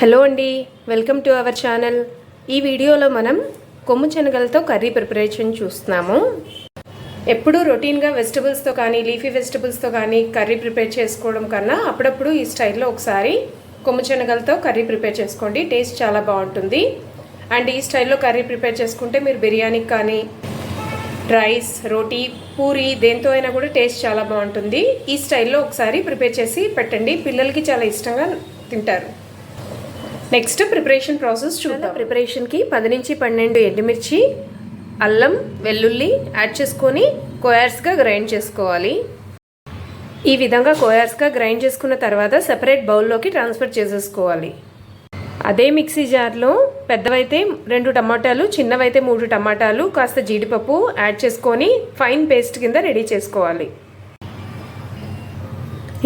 Hello అండి welcome to our channel. ఈ వీడియోలో మనం కొమ్ము శనగలతో కర్రీ ప్రిపరేషన్ చూస్తున్నాము. ఎప్పుడూ రొటీన్గా వెజిటబుల్స్తో కానీ లీఫీ వెజిటబుల్స్తో కానీ కర్రీ ప్రిపేర్ చేసుకోవడం కన్నా అప్పుడప్పుడు ఈ స్టైల్లో ఒకసారి కొమ్ము శనగలతో కర్రీ ప్రిపేర్ చేసుకోండి. టేస్ట్ చాలా బాగుంటుంది. అండ్ ఈ స్టైల్లో కర్రీ ప్రిపేర్ చేసుకుంటే మీరు బిర్యానీకి కానీ రైస్ రోటీ పూరి దేంతో అయినా కూడా టేస్ట్ చాలా బాగుంటుంది. ఈ స్టైల్లో ఒకసారి ప్రిపేర్ చేసి పెట్టండి. పిల్లలకి చాలా ఇష్టంగా తింటారు. నెక్స్ట్ ప్రిపరేషన్ ప్రాసెస్ చూద్దాం. ప్రిపరేషన్కి పది నుంచి పన్నెండు ఎండుమిర్చి అల్లం వెల్లుల్లి యాడ్ చేసుకొని కోయార్స్గా గ్రైండ్ చేసుకోవాలి. ఈ విధంగా కోయార్స్గా గ్రైండ్ చేసుకున్న తర్వాత సెపరేట్ బౌల్లోకి ట్రాన్స్ఫర్ చేసేసుకోవాలి. అదే మిక్సీ జార్లో పెద్దవైతే రెండు టమాటాలు చిన్నవైతే మూడు టమాటాలు కాస్త జీడిపప్పు యాడ్ చేసుకొని ఫైన్ పేస్ట్ కింద రెడీ చేసుకోవాలి.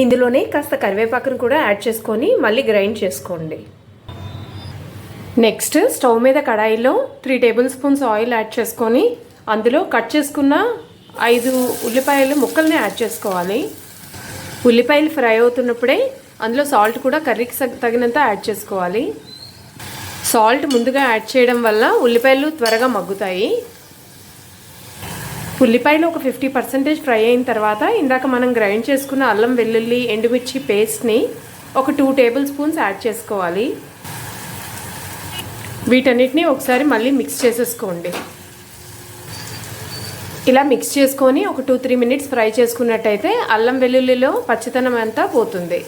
ఇందులోనే కాస్త కరివేపాకును కూడా యాడ్ చేసుకొని మళ్ళీ గ్రైండ్ చేసుకోండి. నెక్స్ట్ స్టవ్ మీద కడాయిలో three tablespoons oil add చేసుకొని అందులో కట్ చేసుకున్న ఐదు ఉల్లిపాయలు ముక్కల్ని యాడ్ చేసుకోవాలి. ఉల్లిపాయలు ఫ్రై అవుతున్నప్పుడే అందులో సాల్ట్ కూడా కర్రీకి తగినంత యాడ్ చేసుకోవాలి. సాల్ట్ ముందుగా యాడ్ చేయడం వల్ల ఉల్లిపాయలు త్వరగా మగ్గుతాయి. ఉల్లిపాయలు ఒక ఫిఫ్టీ పర్సెంటేజ్ ఫ్రై అయిన తర్వాత ఇందాక మనం గ్రైండ్ చేసుకున్న అల్లం వెల్లుల్లి ఎండుమిర్చి పేస్ట్ని ఒక టూ టేబుల్ స్పూన్స్ యాడ్ చేసుకోవాలి. వీటన్నిటిని ఒకసారి మళ్ళీ మిక్స్ చేసేసుకోండి. ఇలా మిక్స్ చేసుకొని ఒక టూ త్రీ మినిట్స్ ఫ్రై చేసుకున్నట్టయితే అల్లం వెల్లుల్లిలో పచ్చితనం అంతా పోతుంది.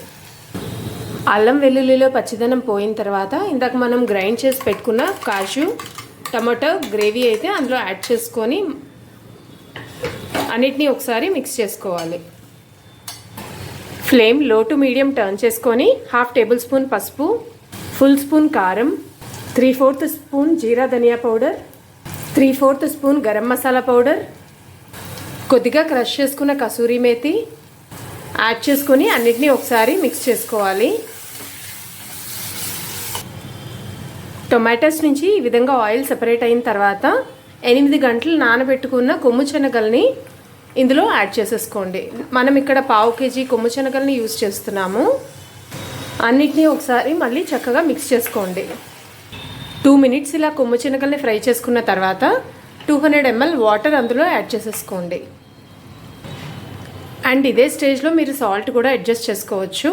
అల్లం వెల్లుల్లిలో పచ్చిదనం పోయిన తర్వాత ఇందాక మనం గ్రైండ్ చేసి పెట్టుకున్న కాజు టమాటో గ్రేవీ అయితే అందులో యాడ్ చేసుకొని అన్నిటినీ ఒకసారి మిక్స్ చేసుకోవాలి. ఫ్లేమ్లో టు మీడియం టర్న్ చేసుకొని హాఫ్ టేబుల్ స్పూన్ పసుపు ఫుల్ స్పూన్ కారం three fourth spoon jeera dhania powder three fourth spoon garam masala powder కొద్దిగా క్రష్ చేసుకున్న కసూరి మేతి యాడ్ చేసుకొని అన్నిటినీ ఒకసారి మిక్స్ చేసుకోవాలి. టొమాటోస్ నుంచి ఈ విధంగా ఆయిల్ సెపరేట్ అయిన తర్వాత ఎనిమిది గంటలు నానబెట్టుకున్న కొమ్ము శనగల్ని ఇందులో యాడ్ చేసేసుకోండి. మనం ఇక్కడ పావు కేజీ కొమ్ము శనగల్ని యూజ్ చేస్తున్నాము. అన్నిటినీ ఒకసారి మళ్ళీ చక్కగా మిక్స్ చేసుకోండి. టూ మినిట్స్ ఇలా కొమ్ము శనగల్ని ఫ్రై చేసుకున్న తర్వాత టూ హండ్రెడ్ ఎంఎల్ వాటర్ అందులో యాడ్ చేసేసుకోండి. అండ్ ఇదే స్టేజ్లో మీరు సాల్ట్ కూడా అడ్జస్ట్ చేసుకోవచ్చు.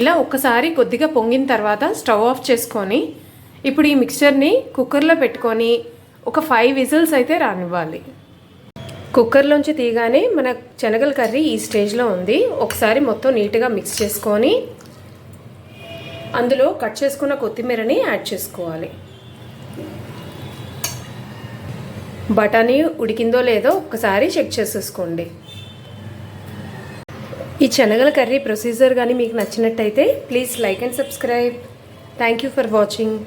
ఇలా ఒక్కసారి కొద్దిగా పొంగిన తర్వాత స్టవ్ ఆఫ్ చేసుకొని ఇప్పుడు ఈ మిక్చర్ని కుక్కర్లో పెట్టుకొని ఒక ఫైవ్ విజిల్స్ అయితే రానివ్వాలి. కుక్కర్లోంచి తీయగానే మన శనగల కర్రీ ఈ స్టేజ్లో ఉంది. ఒకసారి మొత్తం నీట్గా మిక్స్ చేసుకొని అందులో కట్ చేసుకున్న కొత్తిమీరని యాడ్ చేసుకోవాలి. బఠానీ ఉడికిందో లేదో ఒకసారి చెక్ చేసేసుకోండి. ఈ శనగల కర్రీ ప్రొసీజర్ కానీ మీకు నచ్చినట్టయితే please like and subscribe. Thank you for watching